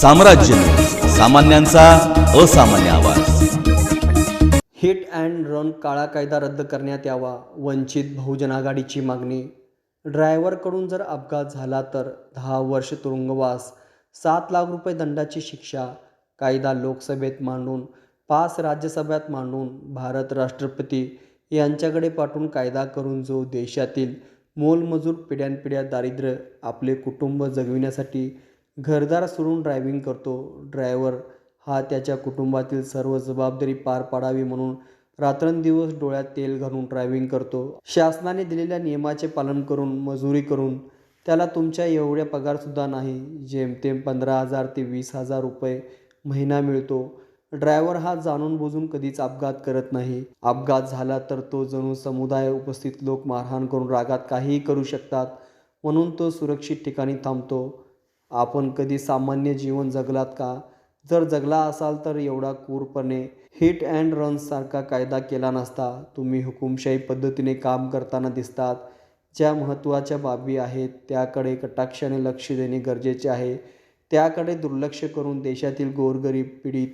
साम्राज्य सामान्यांचा असामान्य आवाज. हिट अँड रन काळा कायदा रद्द करण्यात यावा वंचित बहुजन आघाडीची मागणी. ड्रायव्हरकडून जर अपघात झाला तर दहा वर्ष तुरुंगवास सात लाख रुपये दंडाची शिक्षा कायदा लोकसभेत मांडून पाच राज्यसभेत मांडून भारत राष्ट्रपती यांच्याकडे पाठवून कायदा करून जो देशातील मोलमजूर पिढ्यानपिढ्या दारिद्र्य आपले कुटुंब जगविण्यासाठी घरदार सोडून ड्रायव्हिंग करतो. ड्रायव्हर हा त्याच्या कुटुंबातील सर्व जबाबदारी पार पाडावी म्हणून रात्रंदिवस डोळ्यात तेल घालून ड्रायव्हिंग करतो. शासनाने दिलेल्या नियमाचे पालन करून मजुरी करून त्याला तुमच्या एवढ्या पगारसुद्धा नाही जेमतेम पंधरा हजार ते वीस हजार रुपये महिना मिळतो. ड्रायव्हर हा जाणून बुजून कधीच अपघात करत नाही. अपघात झाला तर तो जणू समुदाय उपस्थित लोक मारहाण करून रागात काहीही करू शकतात म्हणून तो सुरक्षित ठिकाणी थांबतो. आपण कधी सामान्य जीवन जगलात का? जर जगला असाल तर एवढा क्रूरपणे हिट अँड रनसारखा कायदा केला नसता. तुम्ही हुकुमशाही पद्धतीने काम करताना दिसतात. ज्या महत्त्वाच्या बाबी आहेत त्याकडे कटाक्षाने लक्ष देणे गरजेचे आहे. त्याकडे दुर्लक्ष करून देशातील गोरगरीब पीडित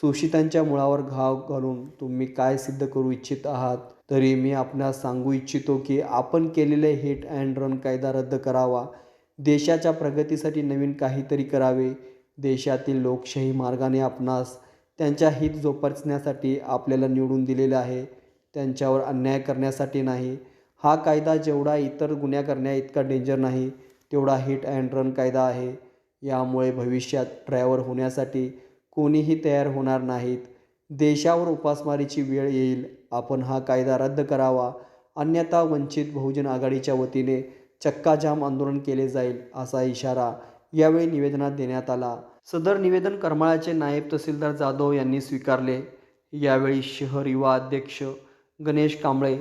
शोषितांच्या मुळावर घाव घालून तुम्ही काय सिद्ध करू इच्छित आहात? तरी मी आपणास सांगू इच्छितो की आपण केलेले हिट अँड रन कायदा रद्द करावा. देशाच्या प्रगतीसाठी नवीन काहीतरी करावे. देशातील लोकशाही मार्गाने आपणास त्यांच्या हित जोपासण्यासाठी आपल्याला निवडून दिलेलं आहे. त्यांच्यावर अन्याय करण्यासाठी नाही. हा कायदा जेवढा इतर गुन्ह्या करण्या इतका डेंजर नाही तेवढा हिट अँड रन कायदा आहे. यामुळे भविष्यात ड्रायव्हर होण्यासाठी कोणीही तयार होणार नाहीत. देशावर उपासमारीची वेळ येईल. आपण हा कायदा रद्द करावा. अन्यथा वंचित बहुजन आघाडीच्या वतीने चक्काजाम आंदोलन केले जाईल असा इशारा यावेळी निवेदनात देण्यात आला. सदर निवेदन करमाळ्याचे नायब तहसीलदार जाधव यांनी स्वीकारले. यावेळी शहर युवा अध्यक्ष गणेश कांबळे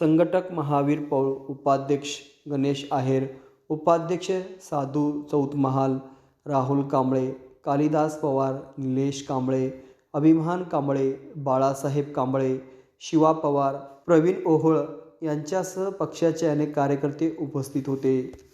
संघटक महावीर पौळ उपाध्यक्ष गणेश आहेर उपाध्यक्ष साधू चौतमहाल राहुल कांबळे कालिदास पवार निलेश कांबळे अभिमान कांबळे बाळासाहेब कांबळे शिवा पवार प्रवीण ओहोळ यांच्यासह पक्षाचे अनेक कार्यकर्ते उपस्थित होते.